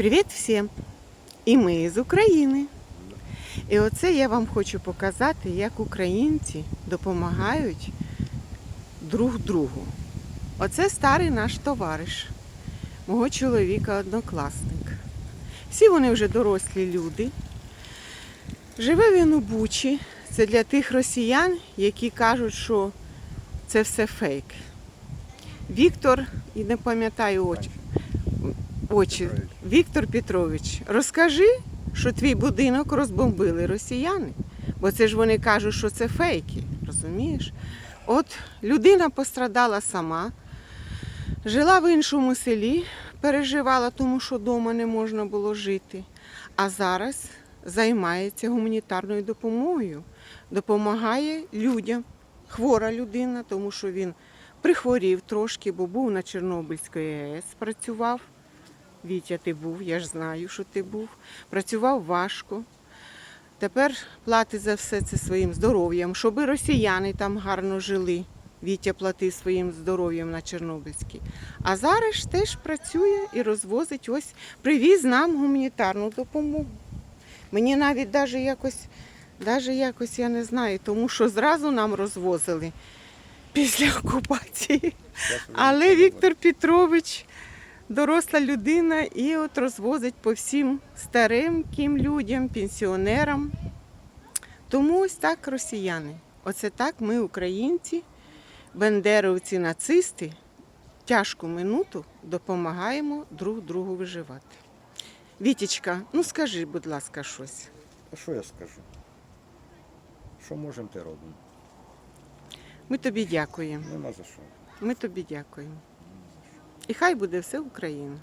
Привіт всім! І ми з України. І оце я вам хочу показати, як українці допомагають друг другу. Оце старий наш товариш, мого чоловіка однокласник. Всі вони вже дорослі люди. Живе він у Бучі. Це для тих росіян, які кажуть, що це все фейк. Віктор, і не пам'ятаю очі. Віктор Петрович, розкажи, що твій будинок розбомбили росіяни. Бо це ж вони кажуть, що це фейки. Розумієш? От людина пострадала сама, жила в іншому селі, переживала, тому що вдома не можна було жити. А зараз займається гуманітарною допомогою, допомагає людям. Хвора людина, тому що він прихворів трошки, бо був на Чорнобильській АЕС, працював. Вітя, ти був, я ж знаю, що ти був. Працював важко. Тепер платить за все це своїм здоров'ям, щоб росіяни там гарно жили. Вітя платив своїм здоров'ям на Чорнобильській. А зараз ж теж працює і розвозить ось привіз нам гуманітарну допомогу. Мені навіть даже якось, даже якось я не знаю, тому що зразу нам розвозили після окупації. Але Віктор Петрович доросла людина і от розвозить по всім стареньким людям, пенсіонерам. Тому ось так росіяни. Оце так ми, українці, бендеровці, нацисти, тяжку минуту допомагаємо друг другу виживати. Вітічка, ну скажи, будь ласка, щось. А що я скажу? Що можемо, те робимо. Ми тобі дякуємо. Нема за що. Ми тобі дякуємо. І хай буде все Україна.